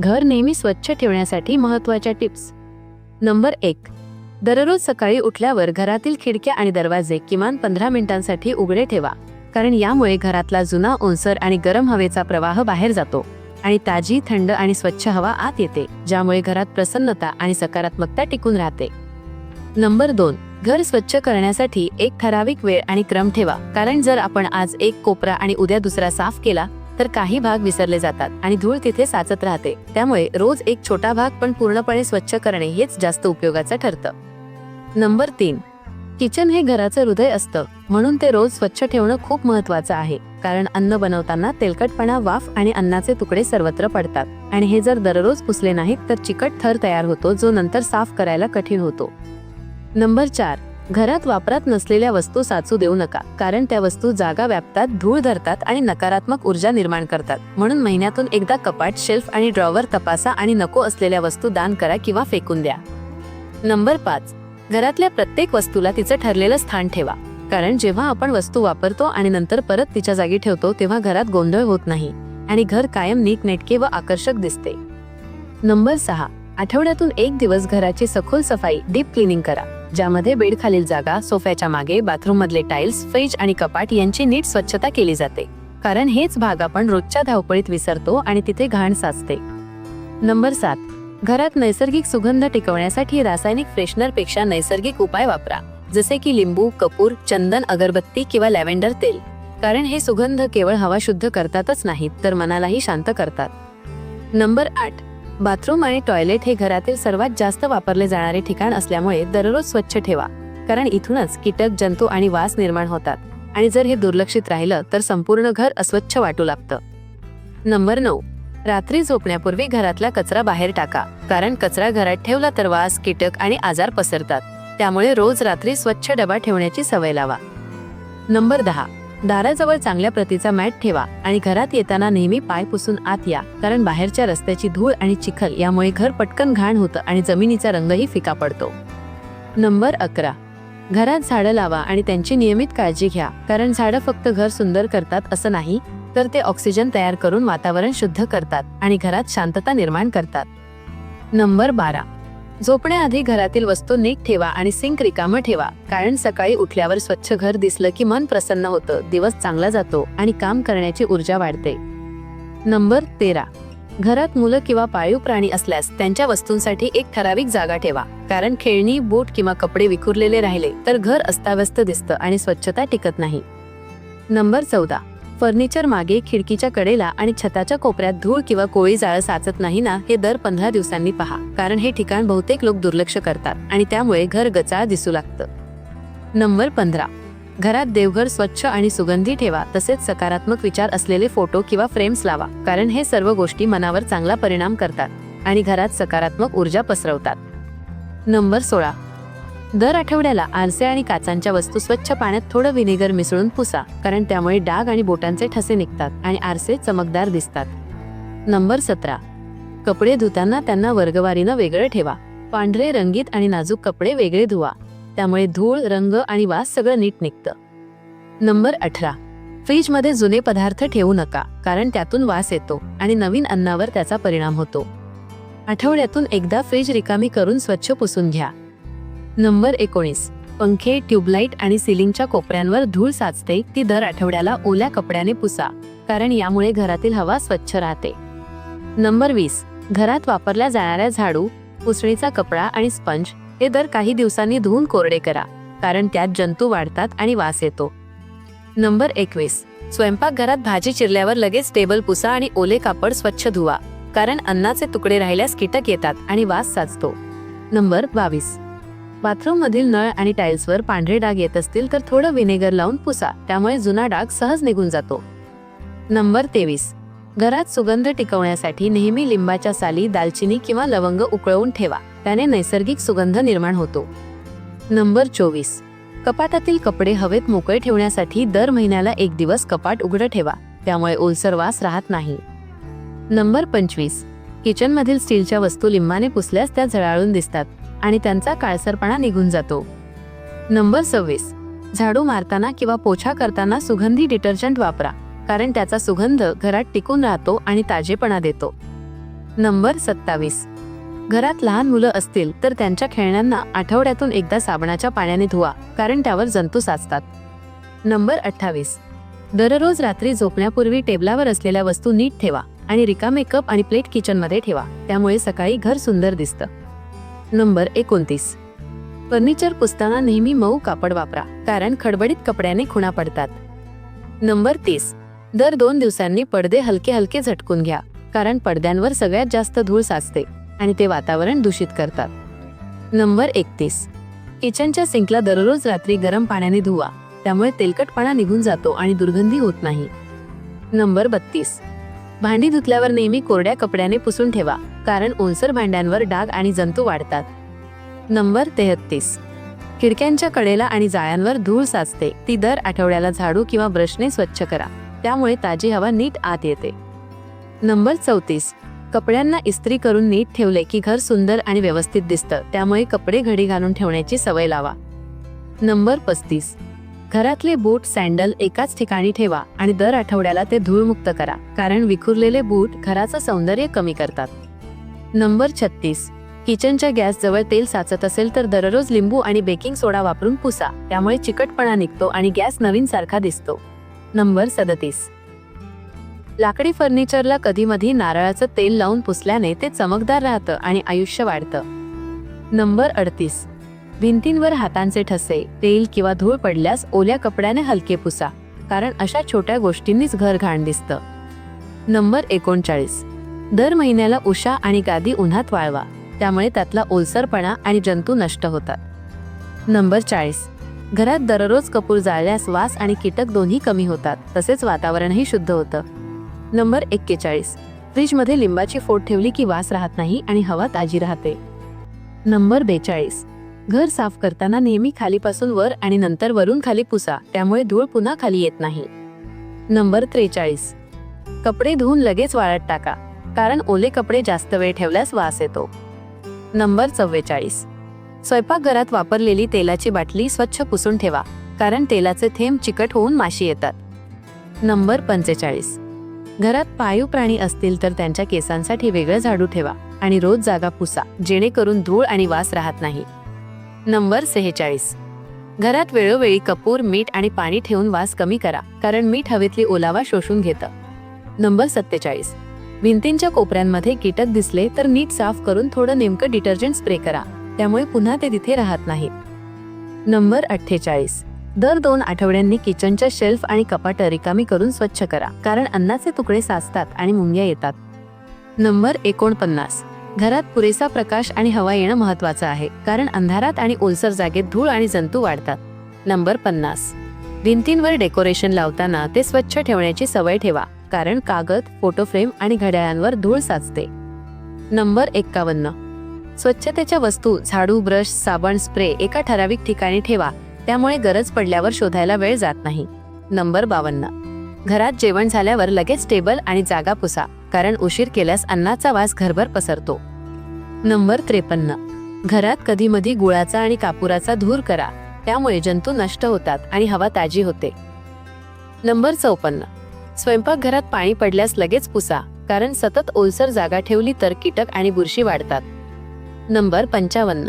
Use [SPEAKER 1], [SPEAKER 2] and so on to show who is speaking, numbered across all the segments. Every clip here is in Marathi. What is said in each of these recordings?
[SPEAKER 1] घर नेहमी स्वच्छ ठेवण्यासाठी महत्त्वाच्या टिप्स. नंबर एक दररोज सकाळी उठल्यावर घरातील खिडक्या आणि दरवाजे किमान पंधरा मिनिटांसाठी उघडे ठेवा. कारण यामुळे घरातला जुना ओंसर आणि गरम हवेचा प्रवाह बाहेर जातो आणि ताजी थंड आणि स्वच्छ हवा आत येते ज्यामुळे घरात प्रसन्नता आणि सकारात्मकता टिकून राहते. नंबर दोन घर स्वच्छ करण्यासाठी एक ठराविक वेळ आणि क्रम ठेवा. कारण जर आपण आज एक कोपरा आणि उद्या दुसरा साफ केला तर काही भाग विसरले जातात आणि धूळ तिथे साचत राहते. त्यामुळे रोज एक छोटा भाग पण पूर्णपणे स्वच्छ करणे हेच जास्त उपयोगाचं ठरतं. नंबर तीन. किचन हे घराचं हृदय असतं. म्हणून ते रोज स्वच्छ ठेवणं खूप महत्वाचं आहे. कारण अन्न बनवताना तेलकटपणा वाफ आणि अन्नाचे तुकडे सर्वत्र पडतात. आणि हे जर दररोज पुसले नाहीत तर चिकट थर तयार होतो जो नंतर साफ करायला कठीण होतो. नंबर चार. घरात वापरात नसलेल्या वस्तू साचू देऊ नका कारण त्या वस्तू जागा व्यापतात धूळ धरतात आणि नकारात्मक ऊर्जा निर्माण करतात. म्हणून महिन्यातून एकदा कपाट शेल्फ आणि ड्रॉवर तपासा आणि नको असलेल्या वस्तू दान करा किंवा फेकून द्या. नंबर पाच. घरातल्या प्रत्येक वस्तूला तिचं ठरलेलं स्थान ठेवा. कारण जेव्हा आपण वस्तू वापरतो आणि नंतर परत तिच्या जागी ठेवतो तेव्हा घरात गोंधळ होत नाही आणि घर कायम नीटनेटके व आकर्षक दिसते. नंबर सहा. आठवड्यातून एक दिवस घराची सखोल सफाई डीप क्लिनिंग करा. ज्यामध्ये बेड खालील जागा सोफ्याच्या मागे बाथरूम मधले टाइल्स फ्रीज आणि कपाट यांची नीट स्वच्छता केली जाते. कारण हेच भाग आपण रोजच्या धावपळीत विसरतो आणि तिथे घाण साचते. नंबर सात. घरात नैसर्गिक सुगंध टिकवण्यासाठी रासायनिक फ्रेशनरपेक्षा नैसर्गिक उपाय वापरा. जसे की लिंबू कपूर चंदन अगरबत्ती किंवा लॅव्हेंडर तेल. कारण हे सुगंध केवळ हवा शुद्ध करतातच नाहीत तर मनालाही शांत करतात. नंबर आठ. बाथरूम आणि टॉयलेट हे घरातील सर्वात जास्त वापरले जाणारे ठिकाण असल्यामुळे दररोज स्वच्छ ठेवा. कारण इथूनच कीटक जंतू आणि वास निर्माण होतात. आणि जर हे दुर्लक्षित राहिलं तर संपूर्ण घर अस्वच्छ वाटू लागतं. नंबर नऊ. रात्री झोपण्यापूर्वी घरातला कचरा बाहेर टाका. कारण कचरा घरात ठेवला तर वास कीटक आणि आजार पसरतात. त्यामुळे रोज रात्री स्वच्छ डबा ठेवण्याची सवय लावा. नंबर दहा. दाराजवळ चांगल्या प्रतीचा मॅट ठेवा आणि घरात येताना नेहमी पाय पुसून आत या कारण बाहेरच्या रस्त्याची धूळ आणि चिखल यामुळे घर पटकन घाण होतं आणि जमिनीचा रंगही फिका पडतो. नंबर अकरा. घरात झाडं लावा आणि त्यांची नियमित काळजी घ्या कारण झाडं फक्त घर सुंदर करतात असं नाही तर ते ऑक्सिजन तयार करून वातावरण शुद्ध करतात आणि घरात शांतता निर्माण करतात. नंबर बारा. झोपण्याआधी घरातील वस्तू नीट ठेवा आणि सिंक रिकामं ठेवा. कारण सकाळी उठल्यावर स्वच्छ घर दिसलं की मन प्रसन्न होतं दिवस चांगला जातो आणि काम करण्याची ऊर्जा वाढते. नंबर तेरा. घरात मुलं किंवा पाळीव प्राणी असल्यास त्यांच्या वस्तूंसाठी एक ठराविक जागा ठेवा. कारण खेळणी बूट किंवा कपडे विखुरलेले राहिले तर घर अस्ताव्यस्त दिसतं आणि स्वच्छता टिकत नाही. नंबर चौदा. फर्निचर मागे खिडकीच्या कडेला आणि छताच्या कोपऱ्यात धूळ किंवा कोळी जाळं साचत नाही ना हे दर पंधरा दिवसांनी पहा. कारण हे ठिकाण बहुतेक लोक दुर्लक्ष करतात आणि त्यामुळे घर गचाळ दिसू लागतं. नंबर पंधरा. घरात देवघर स्वच्छ आणि सुगंधी ठेवा तसेच सकारात्मक विचार असलेले फोटो किंवा फ्रेम्स लावा. कारण हे सर्व गोष्टी मनावर चांगला परिणाम करतात आणि घरात सकारात्मक ऊर्जा पसरवतात. नंबर सोळा. दर आठवड्याला आरसे आणि काचांच्या वस्तू स्वच्छ पाण्यात थोडं विनेगर मिसळून पुसा कारण त्यामुळे डाग आणि बोटांचे ठसे निघतात आणि आरसे चमकदार दिसतात. नंबर सतरा. कपडे धुताना त्यांना वर्गवारीनं वेगळं ठेवा. पांढरे रंगीत आणि नाजूक कपडे वेगळे धुवा. त्यामुळे धूळ रंग आणि वास सगळं नीट निघतं. नंबर अठरा. फ्रीजमध्ये जुने पदार्थ ठेवू नका कारण त्यातून वास येतो आणि नवीन अन्नावर त्याचा परिणाम होतो. आठवड्यातून एकदा फ्रीज रिकामी करून स्वच्छ पुसून घ्या. नंबर एकोणीस. पंखे ट्यूबलाईट आणि सिलिंगच्या कोपऱ्यांवर धूळ साचते ती दर आठवड्याला ओल्या कपड्याने पुसा कारण यामुळे घरातील हवा स्वच्छ राहते. नंबर वीस. घरात वापरल्या जाणाऱ्या झाडू पुसणीचा कपडा आणि स्पंज हे दर काही दिवसांनी धुवून कोरडे करा कारण त्यात जंतू वाढतात आणि वास येतो. नंबर एकवीस. स्वयंपाकघरात भाजी चिरल्यावर लगेच टेबल पुसा आणि ओले कापड स्वच्छ धुवा कारण अन्नाचे तुकडे राहिल्यास कीटक येतात आणि वास साचतो. नंबर बावीस. बाथरूममधील नळ आणि टाइल्सवर पांढरे डाग येत असतील तर थोडं विनेगर लावून पुसा त्यामुळे जुना डाग सहज निघून जातो. नंबर तेवीस. घरात सुगंध टिकवण्यासाठी नेहमी लिंबाच्या साली दालचिनी किंवा लवंग उकळवून ठेवा. त्याने नैसर्गिक सुगंध निर्माण होतो. नंबर चोवीस. कपाटातील कपडे हवेत मोकळे ठेवण्यासाठी दर महिन्याला एक दिवस कपाट उघडं ठेवा त्यामुळे ओलसर वास राहत नाही. नंबर पंचवीस. किचनमधील स्टीलच्या वस्तू लिंबाने पुसल्यास त्या झळाळून दिसतात. आणि त्यांचा काळसरपणा निघून जातो. नंबर सव्वीस. झाडू मारताना किंवा पोछा करताना सुगंधी डिटर्जंट वापरा कारण त्याचा सुगंध घरात टिकून राहतो आणि ताजेपणा देतो. नंबर सत्तावीस. घरात लहान मुलं असतील तर त्यांच्या खेळण्यांना आठवड्यातून एकदा साबणाच्या पाण्याने धुवा कारण त्यावर जंतू साचतात. नंबर अठ्ठावीस. दररोज रात्री झोपण्यापूर्वी टेबलावर असलेल्या वस्तू नीट ठेवा आणि रिकामे कप आणि प्लेट किचनमध्ये ठेवा त्यामुळे सकाळी घर सुंदर दिसतं. नंबर एकोणतीस. फर्निचर पुसताना नेहमी मऊ कापड वापरा कारण खडबडीत कपड्याने खुणा पडतात. नंबर तीस. दर दोन दिवसांनी पडदे हलके हलके झटकून घ्या कारण पडद्यांवर सगळ्यात जास्त धूळ साचते आणि ते वातावरण दूषित करतात. नंबर एकतीस. किचनच्या सिंकला दररोज रात्री गरम पाण्याने धुवा त्यामुळे तेलकटपणा निघून जातो आणि दुर्गंधी होत नाही. नंबर बत्तीस. भांडी धुतल्यावर नेहमी कोरड्या कपड्याने पुसून ठेवा कारण ओलसर भांड्यांवर डाग आणि जंतू वाढतात. नंबर तेहत्तीस. खिडक्यांच्या कडेला आणि जाळ्यांवर धूळ साचते. ती दर आठवड्याला झाडू किंवा ब्रशने स्वच्छ करा. त्यामुळे ताजी हवा नीट आत येते. नंबर चौतीस. कपड्यांना इस्त्री करून नीट ठेवले की घर सुंदर आणि व्यवस्थित दिसतं. त्यामुळे कपडे घडी घालून ठेवण्याची सवय लावा. नंबर पस्तीस. घरातले बूट सँडल एकाच ठिकाणी ठेवा आणि दर आठवड्याला ते धूळमुक्त करा कारण विखुरलेले बूट घराचं सौंदर्य कमी करतात. नंबर छत्तीस. किचनच्या गॅस जवळ तेल साचत असेल तर दररोज लिंबू आणि बेकिंग सोडा वापरून पुसा त्यामुळे चिकटपणा निघतो आणि गॅस नवीन सारखा दिसतो. नंबर सदतीस. लाकडी फर्निचरला कधीमधी नारळाचं तेल लावून पुसल्याने ते चमकदार राहतं आणि आयुष्य वाढतं. नंबर अडतीस. भिंतींवर हातांचे ठसे तेल किंवा धूळ पडल्यास ओल्या कपड्याने हलके पुसा कारण अशा छोट्या गोष्टींनीच घर घाण दिसतं. नंबर एकोणचाळीस. दर महिन्याला उषा आणि गादी उन्हात वाळवा त्यामुळे त्यातला ओलसरपणा आणि जंतू नष्ट होतात. नंबर चाळीस. घरात दररोज कपूर जाळल्यास वास आणि कीटक दोन्ही कमी होतात तसेच वातावरणही शुद्ध होतं. नंबर एक्केचाळीस. फ्रीजमध्ये लिंबाची फोड ठेवली की वास राहत नाही आणि हवा ताजी राहते. नंबर बेचाळीस. घर साफ करताना नेहमी खालीपासून वर आणि नंतर वरून खाली पुसा त्यामुळे धूळ पुन्हा खाली येत नाही. नंबर त्रेचाळीस. कपडे धुवून लगेच वाळत टाका कारण ओले कपडे जास्त वेळ ठेवल्यास वास येतो. नंबर चव्वेचाळीस. स्वयंपाकघरात वापरलेली तेलाची बाटली स्वच्छ पुसून ठेवा कारण तेलाचे थेंब चिकट होऊन माशी येतात. नंबर पंचेचाळीस. घरात पाळीव प्राणी असतील तर त्यांच्या केसांसाठी वेगळं झाडू ठेवा आणि रोज जागा पुसा जेणेकरून धूळ आणि वास राहत नाही. नंबर सेहेचाळीस. घरात वेळोवेळी कपूर मीठ आणि पाणी ठेवून वास कमी करा कारण मीठ हवेतली ओलावा शोषून घेतं. नंबर सत्तेचाळीस. भिंतींच्या कोपऱ्यांमध्ये कीटक दिसले तर नीट साफ करून थोडं नेमकं डिटर्जंट स्प्रे करा त्यामुळे पुन्हा ते तिथे राहत नाहीत. नंबर अठ्ठेचाळीस. दर दोन आठवड्यांनी किचनच्या शेल्फ आणि कपाट रिकामी करून स्वच्छ करा कारण अन्नाचे तुकडे साचतात आणि मुंग्या येतात. नंबर एकोणपन्नास. घरात पुरेसा प्रकाश आणि हवा येणं महत्वाचं आहे. कारण अंधारात आणि ओलसर जागेत धूळ आणि जंतू वाढतात. नंबर पन्नास. भिंतींवर डेकोरेशन लावताना ते स्वच्छ ठेवण्याची सवय ठेवा. कारण कागद फोटो फ्रेम आणि घड्याळांवर धूळ साचते. नंबर एक्कावन्न. स्वच्छतेच्या वस्तू झाडू ब्रश साबण स्प्रे एका ठराविक ठिकाणी ठेवा. त्यामुळे गरज पडल्यावर शोधायला वेळ जात नाही. नंबर बावन्न. घरात जेवण झाल्यावर लगेच टेबल आणि जागा पुसा कारण उशीर केल्यास अन्नाचा वास घरभर पसरतो. नंबर त्रेपन्न. घरात कधीमधी गुळाचा आणि कापुराचा धूर करा त्यामुळे जंतू नष्ट होतात आणि हवा ताजी होते. नंबर चौपन्न. स्वयंपाकघरात पाणी पडल्यास लगेच पुसा कारण सतत ओलसर जागा ठेवली तर कीटक आणि बुरशी वाढतात. नंबर पंचावन्न.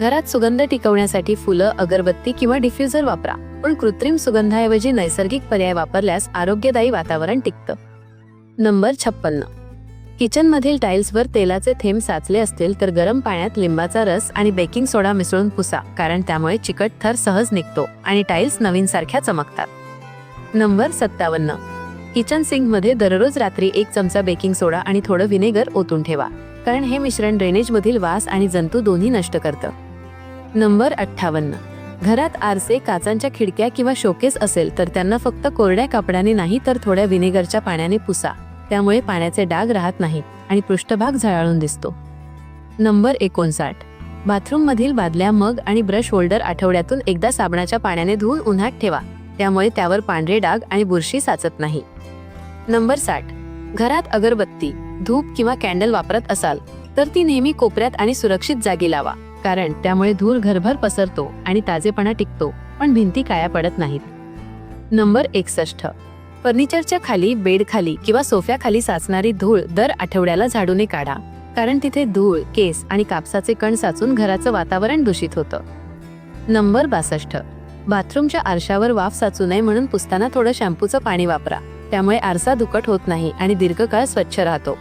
[SPEAKER 1] घरात सुगंध टिकवण्यासाठी फुलं अगरबत्ती किंवा डिफ्युजर वापरा. पण कृत्रिम सुगंधाऐवजी नैसर्गिक पर्याय वापरल्यास आरोग्यदायी वातावरण टिकतं. नंबर छप्पन्न. किचनमधील टाईल्सवर तेलाचे थेंब साचले असतील तर गरम पाण्यात लिंबाचा रस आणि बेकिंग सोडा मिसळून पुसा कारण त्यामुळे चिकट थर सहज निघतो आणि टाईल्स नवीन सारख्या चमकतात. नंबर सत्तावन्न. किचन सिंकमध्ये दररोज रात्री एक चमचा बेकिंग सोडा आणि थोडं व्हिनेगर ओतून ठेवा कारण हे मिश्रण ड्रेनेजमधील वास आणि जंतू दोन्ही नष्ट करतं. नंबर अठ्ठावन्न. घरात आरसे काचांच्या खिडक्या किंवा शोकेस असेल तर त्यांना फक्त कोरड्या कापडाने नाही तर थोड्या व्हिनेगरच्या पाण्याने पुसा. त्यामुळे पाण्याचे डाग राहत नाहीत आणि पृष्ठभाग झळाळून दिसतो. नंबर एकोणसाठ. बाथरूममधील बादल्या मग आणि ब्रश होल्डर आठवड्यातून एकदा साबणाच्या पाण्याने धुवून उन्हात ठेवा. त्यामुळे त्यावर पांढरे डाग आणि बुरशी साचत नाही. नंबर साठ. घरात अगरबत्ती धूप किंवा कॅन्डल वापरत असाल तर ती नेहमी कोपऱ्यात आणि सुरक्षित जागी लावा. कारण त्यामुळे धूर घरभर पसरतो आणि ताजेपणा टिकतो पण भिंती काया पडत नाहीत. नंबर एकसष्ट. फर्निचरच्या खाली बेडखाली किंवा सोफ्याखाली साचणारी धूळ दर आठवड्याला झाडूने काढा कारण तिथे धूळ केस आणि कापसाचे कण साचून घराचं वातावरण दूषित होतं. नंबर बासष्ट. बाथरूमच्या आरशावर वाफ साचू नये म्हणून पुसताना थोडं शॅम्पूचं पाणी वापरा त्यामुळे आरसा दुकट होत नाही आणि दीर्घकाळ स्वच्छ राहतो.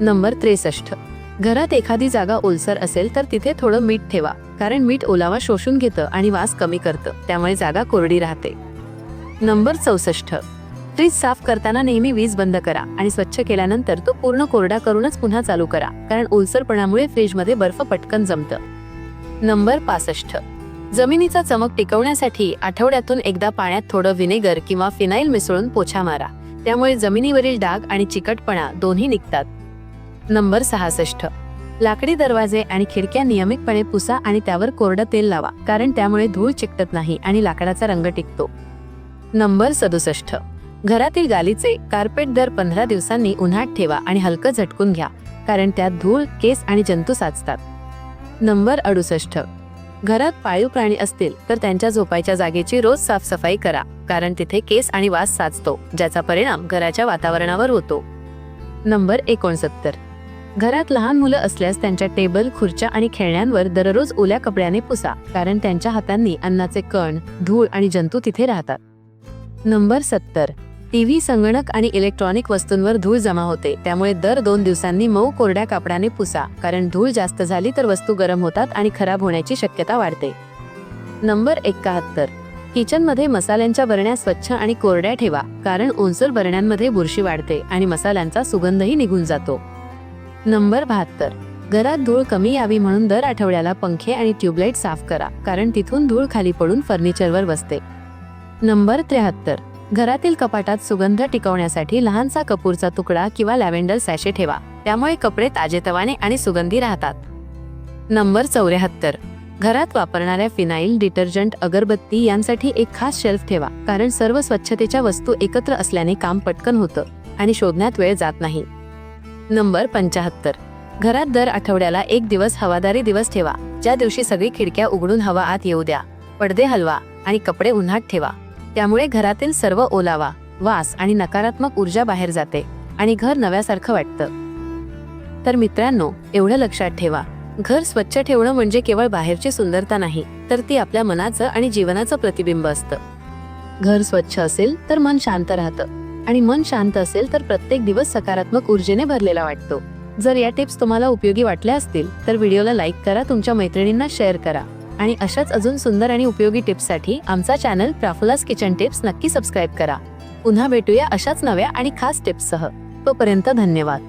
[SPEAKER 1] नंबर त्रेसष्ट. घरात एखादी जागा ओलसर असेल तर तिथे थोडं मीठ ठेवा कारण मीठ ओलावा शोषून घेतं आणि वास कमी करतं त्यामुळे जागा कोरडी राहते. नंबर चौसष्ट. फ्रीज साफ करताना नेहमी वीज बंद करा आणि स्वच्छ केल्यानंतर तो पूर्ण कोरडा करूनच पुन्हा चालू करा कारण ओलसरपणामुळे फ्रीजमध्ये बर्फ पटकन जमतं. नंबर पासष्ट. जमिनीचा चमक टिकवण्यासाठी आठवड्यातून एकदा पाण्यात थोडं व्हिनेगर किंवा फिनाईल मिसळून पोछा मारा त्यामुळे जमिनीवरील डाग आणि चिकटपणा दोन्ही निघतात. नंबर सहासष्ट. लाकडी दरवाजे आणि खिडक्या नियमितपणे पुसा आणि त्यावर कोरडं तेल लावा कारण त्यामुळे धूळ चिकटत नाही आणि लाकडाचा रंग टिकतो. नंबर सदुसष्ट. घरातील गालीचे कार्पेट दर पंधरा दिवसांनी उन्हात ठेवा आणि हलकं झटकून घ्या कारण त्यात धूळ केस आणि जंतू साचतात. नंबर अडुसष्ट. घरात पाळीव प्राणी असतील तर त्यांच्या झोपायच्या जागेची रोज साफसफाई करा कारण तिथे केस आणि वास साचतो ज्याचा परिणाम घराच्या वातावरणावर होतो. नंबर एकोणसत्तर. घरात लहान मुलं असल्यास त्यांच्या टेबल खुर्च्या आणि खेळण्यांवर दररोज ओल्या कपड्याने पुसा कारण त्यांच्या हातांनी अन्नाचे कण धूळ आणि जंतू तिथे राहतात. नंबर सत्तर. टीव्ही संगणक आणि इलेक्ट्रॉनिक वस्तूंवर धूळ जमा होते. त्यामुळे दर दोन दिवसांनी मऊ कोरड्या कापडाने पुसा कारण धूळ जास्त झाली तर वस्तू गरम होतात आणि खराब होण्याची शक्यता वाढते. नंबर एकाहत्तर. किचनमध्ये मसाल्यांच्या बरण्या स्वच्छ आणि कोरड्या ठेवा कारण ओलसर बरण्यांमध्ये बुरशी वाढते आणि मसाल्यांचा सुगंधही निघून जातो. नंबर बहात्तर. घरात धूळ कमी यावी म्हणून दर आठवड्याला पंखे आणि ट्यूबलाईट साफ करा कारण तिथून धूळ खाली पडून फर्निचरवर बसते. नंबर त्र्याहत्तर. घरातील कपाटात सुगंध टिकवण्यासाठी लहानसा कपूरचा तुकडा किंवा लॅव्हेंडर सॅशे ठेवा त्यामुळे कपडे ताजेतवाने आणि सुगंधी राहतात. नंबर चौऱ्याहत्तर. घरात वापरणाऱ्या फिनाईल डिटर्जंट अगरबत्ती यांसाठी एक खास शेल्फ ठेवा कारण सर्व स्वच्छतेच्या वस्तू एकत्र असल्याने काम पटकन होतं आणि शोधण्यात वेळ जात नाही. नंबर पंचाहत्तर. घरात दर आठवड्याला एक दिवस हवादारी दिवस ठेवा. ज्या दिवशी सगळी खिडक्या उघडून हवा आत येऊ द्या. पडदे हलवा आणि कपडे उन्हात ठेवा. त्यामुळे घरातील सर्व ओलावा वास आणि नकारात्मक ऊर्जा बाहेर जाते आणि घर नव्यासारखं वाटतं. तर मित्रांनो एवढं लक्षात ठेवा. घर स्वच्छ ठेवणं म्हणजे केवळ बाहेरची सुंदरता नाही तर ती आपल्या मनाचं आणि जीवनाचं प्रतिबिंब असतं. घर स्वच्छ असेल तर मन शांत राहतं. आणि मन शांत असेल तर प्रत्येक दिवस सकारात्मक ऊर्जेने भरलेला वाटतो. जर या टिप्स तुम्हाला उपयोगी वाटल्या असतील तर व्हिडिओला लाईक करा तुमच्या मैत्रिणींना शेअर करा. आणि अशाच अजून सुंदर आणि उपयोगी टिप्ससाठी आमचा चॅनल प्राफुलास किचन टिप्स नक्की सबस्क्राईब करा. पुन्हा भेटूया अशाच नव्या आणि खास टिप्ससह. तोपर्यंत धन्यवाद.